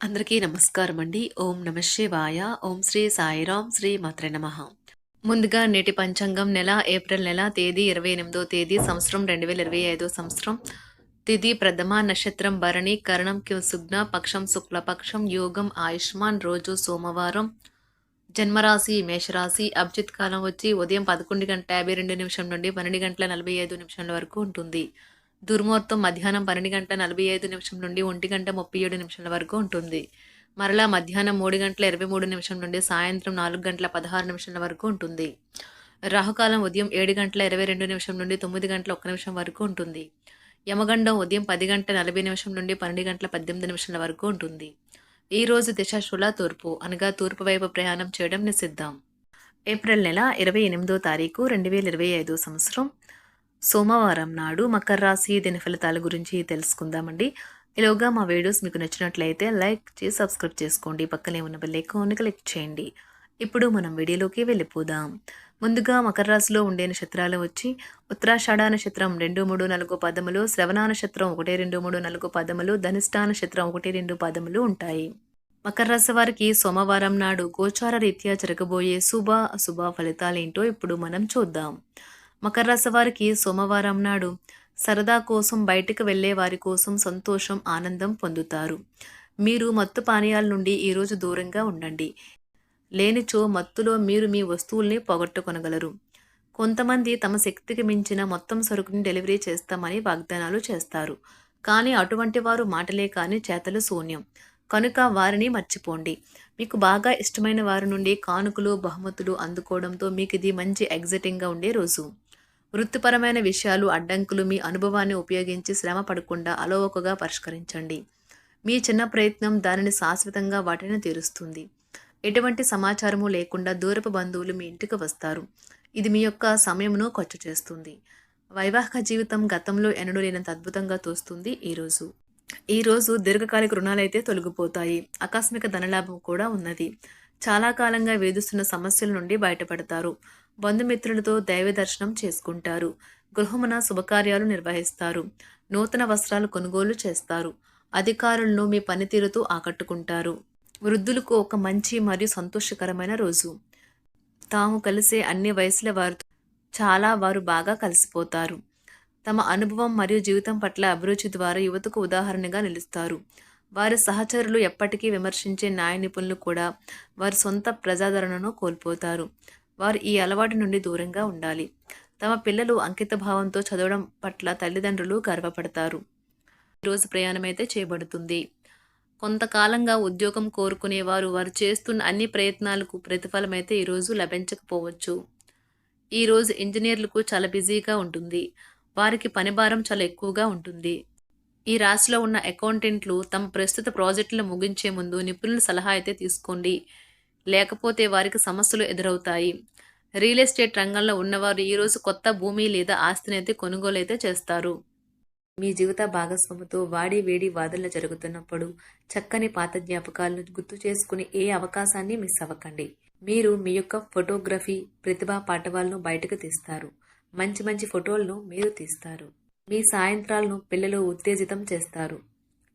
అందరికీ నమస్కారం అండి ఓం నమ శివాయ. ఓం శ్రీ సాయిరాం శ్రీ మాత్ర నమ. ముందుగా నేటి పంచాంగం నెల ఏప్రిల్ నెల తేదీ ఇరవై ఎనిమిదో తేదీ సంవత్సరం రెండు వేల ఇరవై ఐదో సంవత్సరం. తిథి ప్రథమ నక్షత్రం భరణి కరణం క్యు పక్షం శుక్లపక్షం యోగం ఆయుష్మాన్ రోజు సోమవారం. జన్మరాశి మేషరాశి అభిజిత్ కాలం వచ్చి ఉదయం పదకొండు గంటల యాభై రెండు నిమిషం నుండి పన్నెండు గంటల నలభై ఐదు నిమిషాల వరకు ఉంటుంది. దుర్ముహూర్తం మధ్యాహ్నం పన్నెండు గంటల నలభై ఐదు నిమిషం నుండి ఒంటి గంట ముప్పై ఏడు నిమిషాల వరకు ఉంటుంది. మరలా మధ్యాహ్నం మూడు గంటల ఇరవై మూడు నిమిషం నుండి సాయంత్రం నాలుగు గంటల పదహారు నిమిషాల వరకు ఉంటుంది. రాహుకాలం ఉదయం ఏడు గంటల ఇరవై రెండు నిమిషం నుండి తొమ్మిది గంటల ఒక్క నిమిషం వరకు ఉంటుంది. యమగండం ఉదయం పది గంటల నలభై నిమిషం నుండి పన్నెండు గంటల పద్దెనిమిది నిమిషాల వరకు ఉంటుంది. ఈ రోజు దిశ శుల తూర్పు అనగా తూర్పు వైపు ప్రయాణం చేయడం నిషిద్దాం ఏప్రిల్ నెల ఇరవై ఎనిమిదో తారీఖు రెండు వేల ఇరవై ఐదో సంవత్సరం. సోమవారం నాడు మకర రాశి దిన ఫలితాల గురించి తెలుసుకుందామండి. ఈలోగా మా వీడియోస్ మీకు నచ్చినట్లయితే లైక్ చేసి సబ్స్క్రైబ్ చేసుకోండి. పక్కనే ఉన్న బెల్ ఐకాన్ని క్లిక్ చేయండి. ఇప్పుడు మనం వీడియోలోకి వెళ్ళిపోదాం. ముందుగా మకర రాశిలో ఉండే నక్షత్రాలు వచ్చి ఉత్తరాషాఢ నక్షత్రం రెండు మూడు నాలుగు పదములు శ్రవణ నక్షత్రం ఒకటి రెండు మూడు నాలుగు పదములు ధనిష్ఠా నక్షత్రం ఒకటి రెండు పదములు ఉంటాయి. మకర రాశి వారికి సోమవారం నాడు గోచార రీత్యా జరగబోయే శుభ అశుభ ఫలితాలేంటో ఇప్పుడు మనం చూద్దాం. మకర రాశి వారికి సోమవారం నాడు సరదా కోసం బయటకు వెళ్ళే వారి కోసం సంతోషం ఆనందం పొందుతారు. మీరు మత్తు పానీయాల నుండి ఈరోజు దూరంగా ఉండండి. లేనిచో మత్తులో మీరు మీ వస్తువుల్ని పోగొట్టుకొనగలరు. కొంతమంది తమ శక్తికి మించిన మొత్తం సరుకుని డెలివరీ చేస్తామని వాగ్దానాలు చేస్తారు. కానీ అటువంటి వారు మాటలే కానీ చేతలు శూన్యం. కనుక వారిని మర్చిపోండి. మీకు బాగా ఇష్టమైన వారి నుండి కానుకలు బహుమతులు అందుకోవడంతో మీకు ఇది మంచి ఎగ్జైటింగ్గా ఉండే రోజు. వృత్తిపరమైన విషయాలు అడ్డంకులు మీ అనుభవాన్ని ఉపయోగించి శ్రమ పడకుండా అలవోకగా పరిష్కరించండి. మీ చిన్న ప్రయత్నం దానిని శాశ్వతంగా వాటిని తీరుస్తుంది. ఎటువంటి సమాచారము లేకుండా దూరపు బంధువులు మీ ఇంటికి వస్తారు. ఇది మీ యొక్క సమయమును ఖర్చు చేస్తుంది. వైవాహిక జీవితం గతంలో ఎన్నడూ లేనంత అద్భుతంగా తోస్తుంది ఈరోజు ఈరోజు దీర్ఘకాలిక రుణాలైతే తొలగిపోతాయి. ఆకస్మిక ధనలాభం కూడా ఉన్నది. చాలా కాలంగా వేధిస్తున్న సమస్యల నుండి బయటపడతారు. బంధుమిత్రులతో దైవ దర్శనం చేసుకుంటారు. గృహమున శుభకార్యాలు నిర్వహిస్తారు. నూతన వస్త్రాలు కొనుగోలు చేస్తారు. అధికారులను మీ పనితీరుతో ఆకట్టుకుంటారు. వృద్ధులకు ఒక మంచి మరియు సంతోషకరమైన రోజు. తాము కలిసే అన్ని వయసుల వారు చాలా వారు బాగా కలిసిపోతారు. తమ అనుభవం మరియు జీవితం పట్ల అభిరుచి ద్వారా యువతకు ఉదాహరణగా నిలుస్తారు. వారి సహచరులు ఎప్పటికీ విమర్శించే న్యాయ నిపుణులు కూడా వారి సొంత ప్రజాదరణను కోల్పోతారు. వారు ఈ అలవాటు నుండి దూరంగా ఉండాలి. తమ పిల్లలు అంకిత భావంతో చదవడం పట్ల తల్లిదండ్రులు గర్వపడతారు. ఈరోజు ప్రయాణం అయితే చేయబడుతుంది. కొంతకాలంగా ఉద్యోగం కోరుకునేవారు వారు చేస్తున్న అన్ని ప్రయత్నాలకు ప్రతిఫలమైతే ఈరోజు లభించకపోవచ్చు. ఈరోజు ఇంజనీర్లకు చాలా బిజీగా ఉంటుంది. వారికి పనిభారం చాలా ఎక్కువగా ఉంటుంది. ఈ రాశిలో ఉన్న అకౌంటెంట్లు తమ ప్రస్తుత ప్రాజెక్టులు ముగించే ముందు నిపుణుల సలహా అయితే తీసుకోండి. లేకపోతే వారికి సమస్యలు ఎదురవుతాయి. రియల్ ఎస్టేట్ రంగంలో ఉన్నవారు ఈరోజు కొత్త భూమి లేదా ఆస్తిని అయితే కొనుగోలు అయితే చేస్తారు. మీ జీవిత భాగస్వామితో వాడి వేడి వాదనలు జరుగుతున్నప్పుడు చక్కని పాత జ్ఞాపకాలను గుర్తు చేసుకుని ఏ అవకాశాన్ని మిస్ అవ్వకండి. మీరు మీ యొక్క ఫోటోగ్రఫీ ప్రతిభా పాఠవాలను బయటకు తీస్తారు. మంచి మంచి ఫోటోలను మీరు తీస్తారు. మీ సాయంత్రాలను పిల్లలు ఉత్తేజితం చేస్తారు.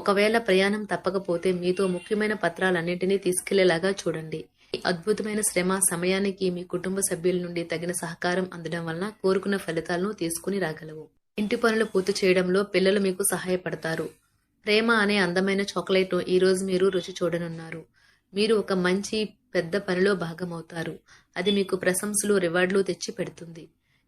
ఒకవేళ ప్రయాణం తప్పకపోతే మీతో ముఖ్యమైన పత్రాలన్నింటినీ తీసుకెళ్ళేలాగా చూడండి. ఈ అద్భుతమైన శ్రమ సమయానికి మీ కుటుంబ సభ్యుల నుండి తగిన సహకారం అందడం వలన కోరుకున్న ఫలితాలను తీసుకుని రాగలవు. ఇంటి పనులు పూర్తి చేయడంలో పిల్లలు మీకు సహాయపడతారు. ప్రేమ అనే అందమైన చాక్లెట్ను ఈరోజు మీరు రుచి చూడనున్నారు. మీరు ఒక మంచి పెద్ద పనిలో భాగమవుతారు. అది మీకు ప్రశంసలు రివార్డులు తెచ్చి పెడుతుంది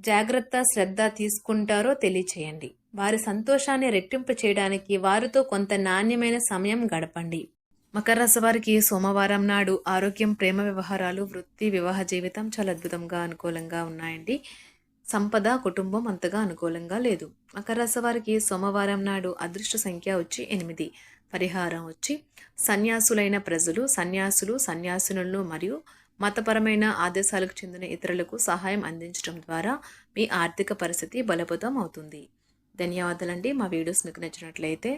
జాగ్రత్త శ్రద్ధ తీసుకుంటారో తెలియచేయండి. వారి సంతోషాన్ని రెట్టింపు చేయడానికి వారితో కొంత నాణ్యమైన సమయం గడపండి. మకర రాశి వారికి సోమవారం నాడు ఆరోగ్యం ప్రేమ వ్యవహారాలు వృత్తి వివాహ జీవితం చాలా అద్భుతంగా అనుకూలంగా ఉన్నాయండి. సంపద కుటుంబం అంతగా అనుకూలంగా లేదు. మకర రాశి వారికి సోమవారం నాడు అదృష్ట సంఖ్య వచ్చి ఎనిమిది. పరిహారం వచ్చి సన్యాసులైన ప్రజలు సన్యాసులు సన్యాసినులను మరియు మతపరమైన ఆదేశాలకు చెందిన ఇతరులకు సహాయం అందించడం ద్వారా మీ ఆర్థిక పరిస్థితి బలపతం అవుతుంది. ధన్యవాదాలండి. మా వీడియోస్ మీకు నచ్చినట్లయితే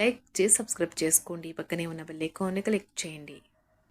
లైక్ చేసి సబ్స్క్రైబ్ చేసుకోండి. పక్కనే ఉన్న బెల్ ఐకాన్ని క్లిక్ చేయండి.